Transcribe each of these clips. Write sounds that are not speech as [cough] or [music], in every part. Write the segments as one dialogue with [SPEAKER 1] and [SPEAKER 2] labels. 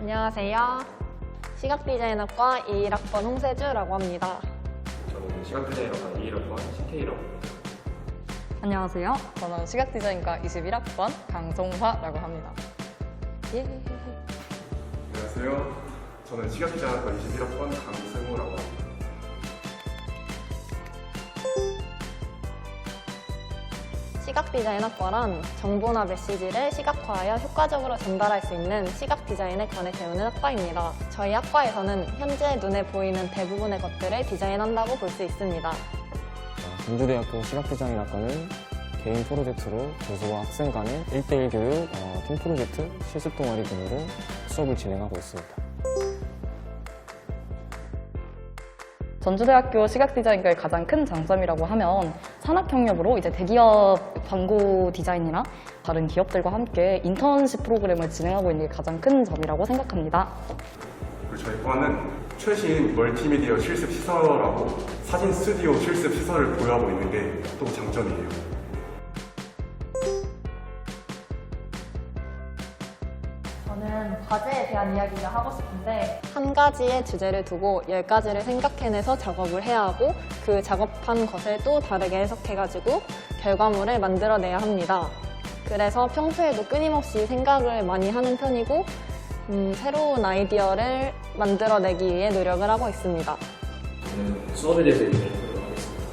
[SPEAKER 1] 안녕하세요. 시각 디자인학과 21학번 홍세주라고 합니다.
[SPEAKER 2] 저는 시각 디자이너과 2학번 신태희라고 합니다.
[SPEAKER 3] 안녕하세요. 저는 시각 디자인과 21학번 강송화라고 합니다. 예.
[SPEAKER 2] 안녕하세요. 저는 시각 디자이너과 21학번 강승우라고 합니다.
[SPEAKER 1] 시각 디자인학과란 정보나 메시지를 시각화하여 효과적으로 전달할 수 있는 시각 디자인에 관해 배우는 학과입니다. 저희 학과에서는 현재 눈에 보이는 대부분의 것들을 디자인한다고 볼 수 있습니다.
[SPEAKER 4] 전주대학교 시각디자인학과는 개인 프로젝트로 교수와 학생 간의 1대1 교육, 어, 팀 프로젝트, 실습 동아리 등으로 수업을 진행하고 있습니다.
[SPEAKER 3] 전주대학교 시각디자인과의 가장 큰 장점이라고 하면 산학협력으로 이제 대기업 광고 디자인이나 다른 기업들과 함께 인턴십 프로그램을 진행하고 있는 게 가장 큰 점이라고 생각합니다.
[SPEAKER 2] 그리고 저희 과는 최신 멀티미디어 실습 시설하고 사진 스튜디오 실습 시설을 보유하고 있는 게 또 장점이에요.
[SPEAKER 5] 대한 이야기를 하고 싶은데
[SPEAKER 1] 한 가지의 주제를 두고 열 가지를 생각해내서 작업을 해야 하고 그 작업한 것을 또 다르게 해석해가지고 결과물을 만들어내야 합니다. 그래서 평소에도 끊임없이 생각을 많이 하는 편이고 음, 새로운 아이디어를 만들어내기 위해 노력을 하고 있습니다.
[SPEAKER 6] 저는 수업에 대해서 얘기를 해보도록 하겠습니다.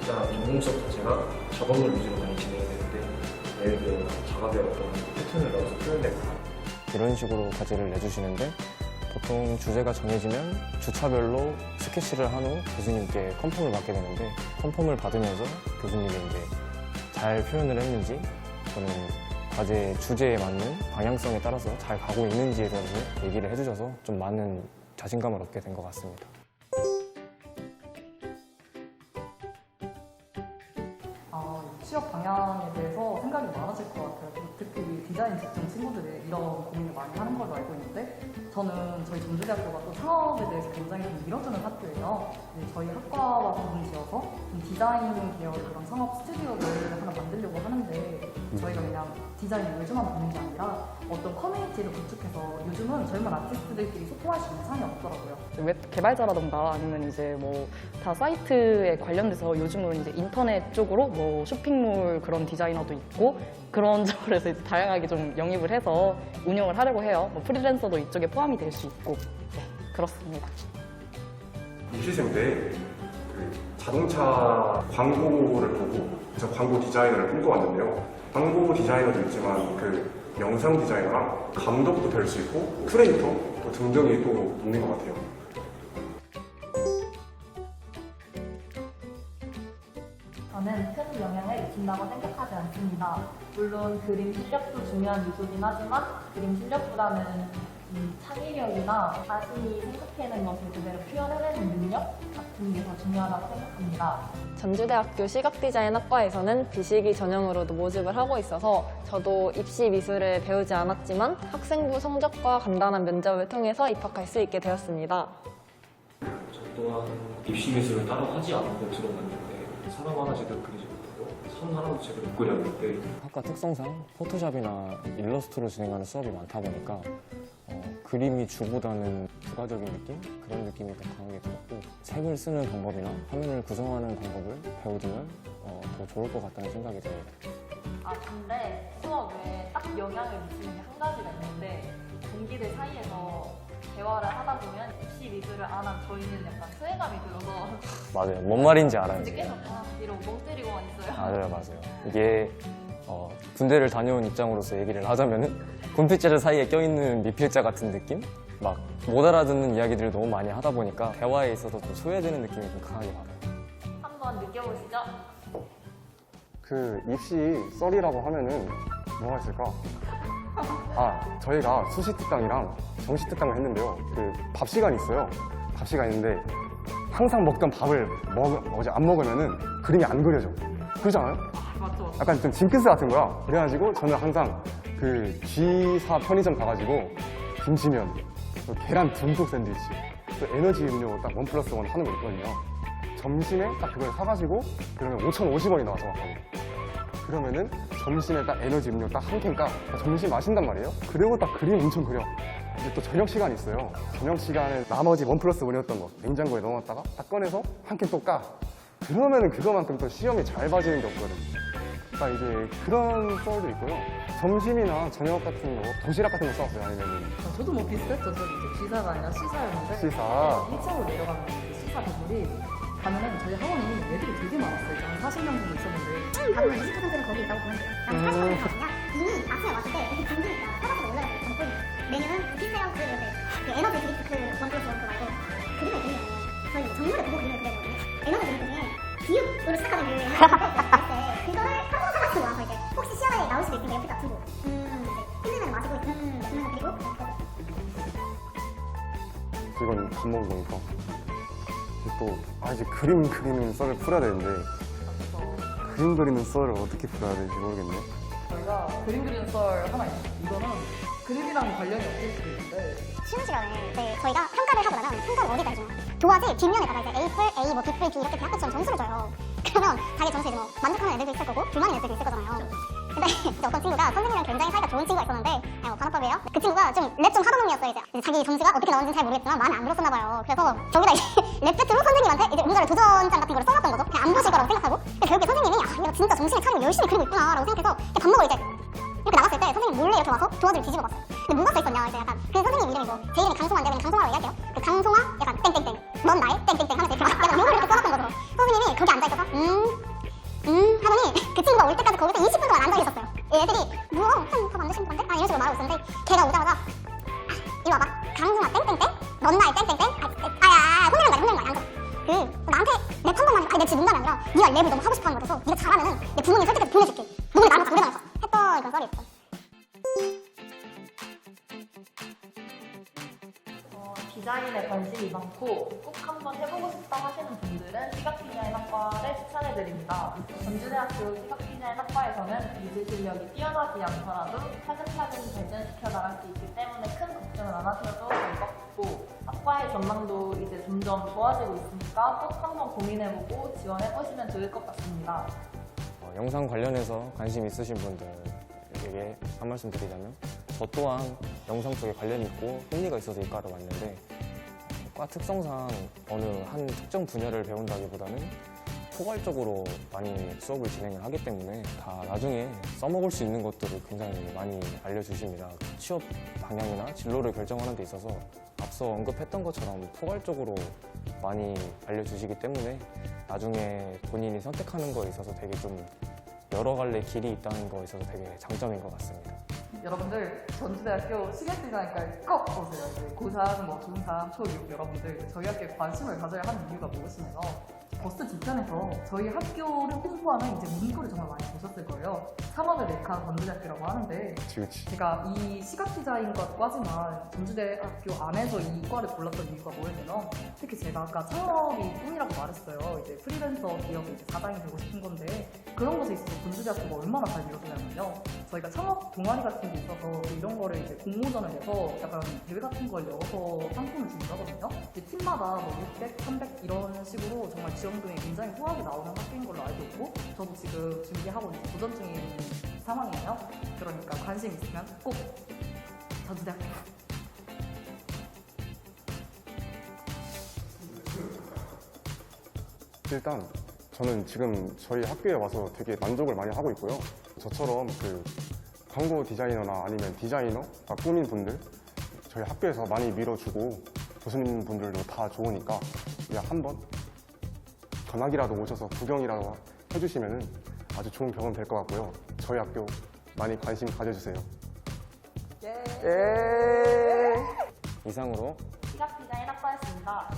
[SPEAKER 6] 일단 전공 수업 자체가 작업물 위주로 많이 진행이 되는데 예를 들어 작업에 어떤 패턴을 넣어서 표현되거나
[SPEAKER 4] 이런 식으로 과제를 내주시는데 보통 주제가 정해지면 주차별로 스케치를 한 후 교수님께 컨펌을 받게 되는데 컨펌을 받으면서 교수님이 이제 잘 표현을 했는지 저는 과제 주제에 맞는 방향성에 따라서 잘 가고 있는지에 대해서 얘기를 해주셔서 좀 많은 자신감을 얻게 된 것 같습니다.
[SPEAKER 3] 아, 취업 방향에 대해서 디자인 직종 친구들이 이런 고민을 많이 하는 걸로 알고 있는데 저는 저희 전주대학교가 또 창업에 대해서 굉장히 좀 밀어주는 학교예요. 네, 저희 학과와 더불지어서 좀 디자인 계열 그런 창업 스튜디오를 하나 만들려고 하는데 저희가 그냥 디자인 요즘만 보는 게 아니라 어떤 커뮤니티를 구축해서 요즘은 젊은 아티스트들끼리 소통할 수 있는 창이 없더라고요. 웹 개발자라던가 아니면 이제 뭐 다 사이트에 관련돼서 요즘은 이제 인터넷 쪽으로 뭐 쇼핑몰 그런 디자이너도 있고 그런 [laughs] 쪽으로 해서 이제 다양하게 좀 영입을 해서 운영을 하려고 해요. 뭐 프리랜서도 이쪽에 포함이 될 수 있고 네, 그렇습니다.
[SPEAKER 2] 입시생 때 그 자동차 광고를 보고 그래서 광고 디자이너를 꿈꿔왔는데요. 광고 디자이너도 있지만 그 영상 디자이너랑 감독도 될 수 있고 큐레이터 또 등등이 또 있는 것 같아요.
[SPEAKER 5] 저는 큰 영향을 미친다고 생각하지 않습니다. 물론 그림 실력도 중요한 요소긴 하지만 그림 실력보다는 이 창의력이나 자신이 생각해낸 것을 그대로 표현해내는 능력 같은 게 더 중요하다고 생각합니다.
[SPEAKER 1] 전주대학교 시각디자인학과에서는 비시기 전형으로도 모집을 하고 있어서 저도 입시 미술을 배우지 않았지만 학생부 성적과 간단한 면접을 통해서 입학할 수 있게 되었습니다.
[SPEAKER 6] 저 또한 입시 미술을 따로 하지 않고 들어갔는데 사람 하나 제대로 그리 선 하나도 제대로 못 그렸는데
[SPEAKER 4] 학과 특성상 포토샵이나 일러스트로 진행하는 수업이 많다 보니까 어, 그림이 주보다는 부가적인 느낌? 그런 느낌이 더 강하게 들었고 색을 쓰는 방법이나 화면을 구성하는 방법을 배우면 어, 더 좋을 것 같다는 생각이 듭니다.
[SPEAKER 5] 아 근데 수업에 딱 영향을 미치는 게 한 가지가 있는데 동기들 사이에서 대화를 하다 보면 입시 미술을 안한 저희는 약간 소외감이 들어서
[SPEAKER 4] 맞아요. 뭔 말인지 알아요.
[SPEAKER 5] 이제. 계속 아, 이러고 멍 때리고만 있어요.
[SPEAKER 4] 맞아요, 맞아요. 이게 어, 군대를 다녀온 입장으로서 얘기를 하자면은 군필자들 사이에 껴있는 미필자 같은 느낌? 막 못 알아듣는 이야기들을 너무 많이 하다 보니까 대화에 있어서 좀 소외되는 느낌이 좀 강하게 받아요.
[SPEAKER 5] 한번 느껴보시죠.
[SPEAKER 7] 그 입시 썰이라고 하면은 뭐가 있을까? 아 저희가 수시 특강이랑 정시 특강을 했는데요. 그 밥 시간이 있어요. 밥 시간 있는데 항상 먹던 밥을 먹 어제 안 먹으면은 그림이 안 그려져. 그러잖아요?
[SPEAKER 3] 맞죠?
[SPEAKER 7] 약간 좀 징크스 같은 거야. 그래가지고 저는 항상 그 G사 편의점 가가지고 김치면, 또 계란 듬뿍 샌드위치, 또 에너지 음료 딱 원 플러스 원 하는 거 있거든요. 점심에 딱 그걸 사가지고 그러면 5,050원이 나와서. 그러면은 점심에 딱 에너지 음료 딱 한 캔까 점심 마신단 말이에요. 그리고 딱 그림 엄청 그려. 이제 또 저녁 시간이 있어요. 저녁 시간에 나머지 원 플러스 원이었던 거 냉장고에 넣어놨다가 딱 꺼내서 한 캔 또 까. 그러면은 그거만큼 또 시험이 잘 봐지는 게 없거든. 그러니까 이제 그런 썰도 있고요. 점심이나 저녁 같은 거, 도시락 같은 거 싸웠어요. 아니면은
[SPEAKER 3] 아, 저도 뭐 비슷했죠. 저도 이제 기사가 아니라 시사였는데
[SPEAKER 7] 시사.
[SPEAKER 3] 1차로 내려가는 그 시사 건물이 가면은 저희 학원이 애들이 되게 많았어요. 한 40명 정도 있었는데
[SPEAKER 8] 가보면 20%는 거기 있다고 보면 돼요.
[SPEAKER 7] 음.
[SPEAKER 8] 난 40%거든요. 이미 아침에 왔을 때 이렇게 당기니까 떨어져서 올라갔어요. 전뿐 메뉴는 그 피스랑 그, 그 에너지 드링크 그 원플러스 원그 말고 그림을 그리면 저희 정물을 보고 그림을 그려거든요. 에너지 드링크 중에 비육으로 시작하는 그 에너지 드링크 그거를 [laughs] 한번 사가지고 와서 이제 혹시 시험에 나올 수도 있으니까 옆에다 두고 음 이제 힘들면 마시고 음 그러면서 그리고
[SPEAKER 7] 이건 밥 먹은 거니까. 또, 아, 이제 그림 그리는 썰을 풀어야 되는데, 그림 그리는 썰을 어떻게 풀어야 될지 모르겠네.
[SPEAKER 3] 저희가 그림 그리는 썰 하나 있어요. 이거는 그림이랑 관련이 없을 수도 있는데
[SPEAKER 8] 쉬는 시간에 이제 저희가 평가를 하고 나면 평가를 어디다 해주나? 도화지 뒷면에다가 이제 A 풀, A, 뭐 B 풀, B 이렇게 대학교처럼 점수를 줘요. 그러면 자기 점수에 이제 뭐 만족하는 애들도 있을 거고 불만인 애들도 있을 거잖아요. 근데 어떤 친구가 선생님이랑 굉장히 사이가 좋은 친구가 있었는데 아니 뭐 반어법이에요. 그 친구가 좀 랩 좀 하던 놈이었어요 이제. 자기 점수가 어떻게 나오는지 잘 모르겠지만 마음에 안 들었었나 봐요. 그래서 저기다 이제 [laughs] 랩 배트로 선생님한테 이제 뭔가를 도전장 같은 걸 써놨던 거죠. 그냥 안 보실 거라고 생각하고. 결국에 선생님이 아 얘가 진짜 정신을 차리고 열심히 그리고 있구나 라고 생각해서 이제 밥 먹으러 이제 이렇게 나갔을 때 선생님 몰래 이렇게 와서 도화지를 뒤집어 봤어요. 근데 뭐가 써 있었냐 이제 약간 그 선생님 이름이 뭐 제 이름이 강송화인데 그냥 강송화로 얘기할게요. 그 강송화 약간 땡땡땡 넌 나의 땡땡땡 하면서 이렇게 막 약간 욕을 이렇게 써놨던 거죠. 선생님이 거기 앉아 있어서 음. 친구가 올 때까지 거기서 20분 동안 앉아 있었어요. 얘들이 뭐야 한밥안 드신 건데? 아 이런 식으로 말하고 있었는데 걔가 오자마자 아, 이리 와봐 강송화 땡땡땡 넌 나의 땡땡땡 아, 아야 혼내는 거야 혼내는 거야 앉아. 그 나한테 랩한 번만 아니 내 지금 농담이 아니라 네가 랩을 너무 하고 싶어 하는 거라서 네가 잘하면은 내 부모님 설득해서 보내줄게. 너네 나랑 노래 다
[SPEAKER 5] 디자인에 관심이 많고 꼭 한번 해보고 싶다 하시는 분들은 시각디자인학과를 추천해드립니다. 전주대학교 시각디자인학과에서는 미술 실력이 뛰어나지 않더라도 차근차근 발전시켜 나갈 수 있기 때문에 큰 걱정을 안 하셔도 될 것 같고 학과의 전망도 이제 점점 좋아지고 있으니까 꼭 한번 고민해보고 지원해보시면 좋을 것 같습니다.
[SPEAKER 4] 어, 영상 관련해서 관심 있으신 분들에게 한 말씀 드리자면 저 또한 영상 쪽에 관련이 있고 흥미가 있어서 이 과를 왔는데 과 특성상 어느 한 특정 분야를 배운다기보다는 포괄적으로 많이 수업을 진행을 하기 때문에 다 나중에 써먹을 수 있는 것들을 굉장히 많이 알려주십니다. 취업 방향이나 진로를 결정하는 데 있어서 앞서 언급했던 것처럼 포괄적으로 많이 알려주시기 때문에 나중에 본인이 선택하는 거에 있어서 되게 좀 여러 갈래 길이 있다는 거에 있어서 되게 장점인 것 같습니다.
[SPEAKER 3] 여러분들 전주대학교 시계디자인과를 꼭. 이제 고3, 뭐 중3, 초6 여러분들 저희 학교에 관심을 가져야 하는 이유가 무엇이냐면 버스 뒤편에서 저희 학교를 홍보하는 이제 문구를 정말 많이 보셨을 거예요. 산업의 메카 전주대학교라고 하는데
[SPEAKER 7] 그치, 그치.
[SPEAKER 3] 제가 이 시각 디자인과 과지만 전주대학교 안에서 이 과를 골랐던 이유가 뭐였냐면 특히 제가 아까 창업이 꿈이라고 말했어요. 이제 프리랜서 기업의 이제 사장이 되고 싶은 건데 그런 것에 있어서 전주대학교가 얼마나 잘 이루어지냐면요. 저희가 창업 동아리 같은 게 있어서 이런 거를 이제 공모전을 해서 약간 대회 같은 걸 열어서 상품을 주기도 하거든요. 이제 팀마다 뭐 600, 300 이런 식으로 정말 지원금이 굉장히 후하게 나오는 학교인 걸로 알고 있고 저도 지금 준비하고 이제 도전 중인 상황이에요. 그러니까 관심 있으면 꼭 전주대학교
[SPEAKER 7] 일단 저는 지금 저희 학교에 와서 되게 만족을 많이 하고 있고요. 저처럼 그 광고 디자이너나 아니면 디자이너가 꾸민 분들 저희 학교에서 많이 밀어주고 교수님 분들도 다 좋으니까 그냥 한번 전학이라도 오셔서 구경이라도 해주시면 아주 좋은 경험 될 것 같고요. 저희 학교 많이 관심 가져주세요.
[SPEAKER 4] 이상으로
[SPEAKER 5] 시각 디자인 학과였습니다.